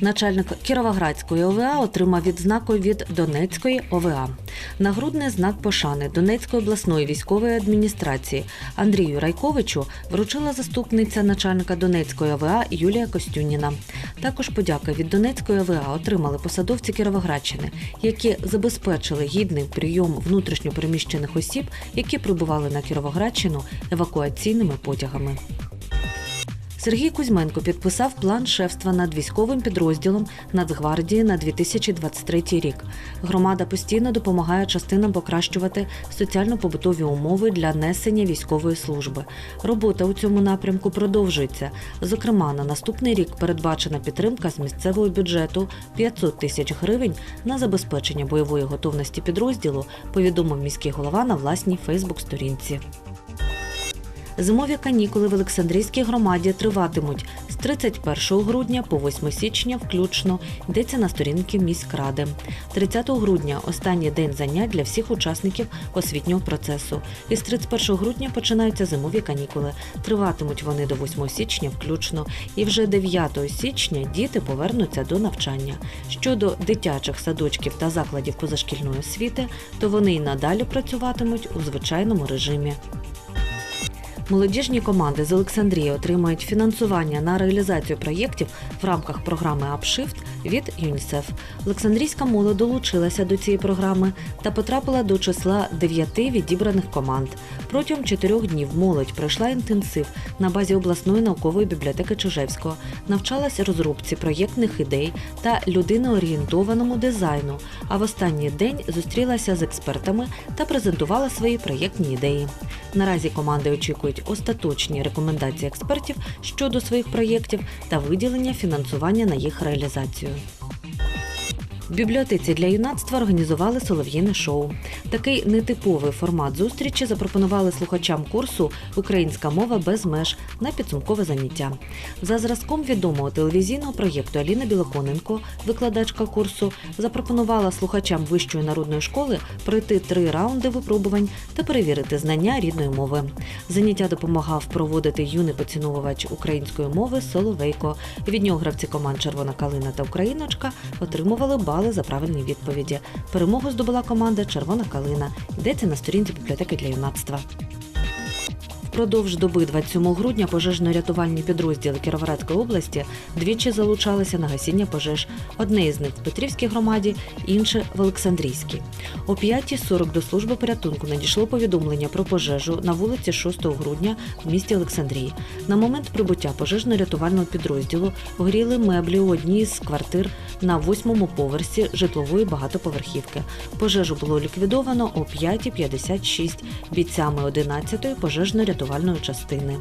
Начальник Кіровоградської ОВА отримав відзнаку від Донецької ОВА. Нагрудний знак пошани Донецької обласної військової адміністрації Андрію Райковичу вручила заступниця начальника Донецької ОВА Юлія Костюніна. Також подяки від Донецької ОВА отримали посадовці Кіровоградщини, які забезпечили гідний прийом внутрішньопереміщених осіб, які прибували на Кіровоградщину евакуаційними потягами. Сергій Кузьменко підписав план шефства над військовим підрозділом Нацгвардії на 2023 рік. Громада постійно допомагає частинам покращувати соціально-побутові умови для несення військової служби. Робота у цьому напрямку продовжується. Зокрема, на наступний рік передбачена підтримка з місцевого бюджету 500 тисяч гривень на забезпечення бойової готовності підрозділу. Повідомив міський голова на власній Фейсбук-сторінці. Зимові канікули в Олександрійській громаді триватимуть з 31 грудня по 8 січня включно. Йдеться на сторінки міськради. 30 грудня останній день занять для всіх учасників освітнього процесу. Із 31 грудня починаються зимові канікули. Триватимуть вони до 8 січня включно. І вже 9 січня діти повернуться до навчання. Щодо дитячих садочків та закладів позашкільної освіти, то вони й надалі працюватимуть у звичайному режимі. Молодіжні команди з Олександрії отримають фінансування на реалізацію проєктів в рамках програми «Апшифт» від ЮНІСЕФ. Олександрійська молодь долучилася до цієї програми та потрапила до числа дев'яти відібраних команд. Протягом чотирьох днів молодь пройшла інтенсив на базі обласної наукової бібліотеки Чижевського, навчалась розробці проєктних ідей та людиноорієнтованому дизайну. А в останній день зустрілася з експертами та презентувала свої проєктні ідеї. Наразі команди очікують остаточні рекомендації експертів щодо своїх проєктів та виділення фінансування на їх реалізацію. В бібліотеці для юнацтва організували солов'їне шоу. Такий нетиповий формат зустрічі запропонували слухачам курсу Українська мова без меж на підсумкове заняття. За зразком відомого телевізійного проєкту Аліна Білоконенко, викладачка курсу, запропонувала слухачам вищої народної школи пройти три раунди випробувань та перевірити знання рідної мови. Заняття допомагав проводити юний поціновувач української мови Соловейко. Від нього гравці команд Червона калина та Україночка отримували бали за правильні відповіді. Перемогу здобула команда Червона калина. Йдеться на сторінці бібліотеки для юнацтва. Впродовж доби 27 грудня пожежно-рятувальні підрозділи Кіровоградської області двічі залучалися на гасіння пожеж. Одне із них в Петрівській громаді, інше в Олександрійській. О 5.40 до служби порятунку надійшло повідомлення про пожежу на вулиці 6 грудня в місті Олександрії. На момент прибуття пожежно-рятувального підрозділу горіли меблі у одній з квартир на восьмому поверсі житлової багатоповерхівки. Пожежу було ліквідовано о 5.56 бійцями 11-ї пожежно-рятувальної частини.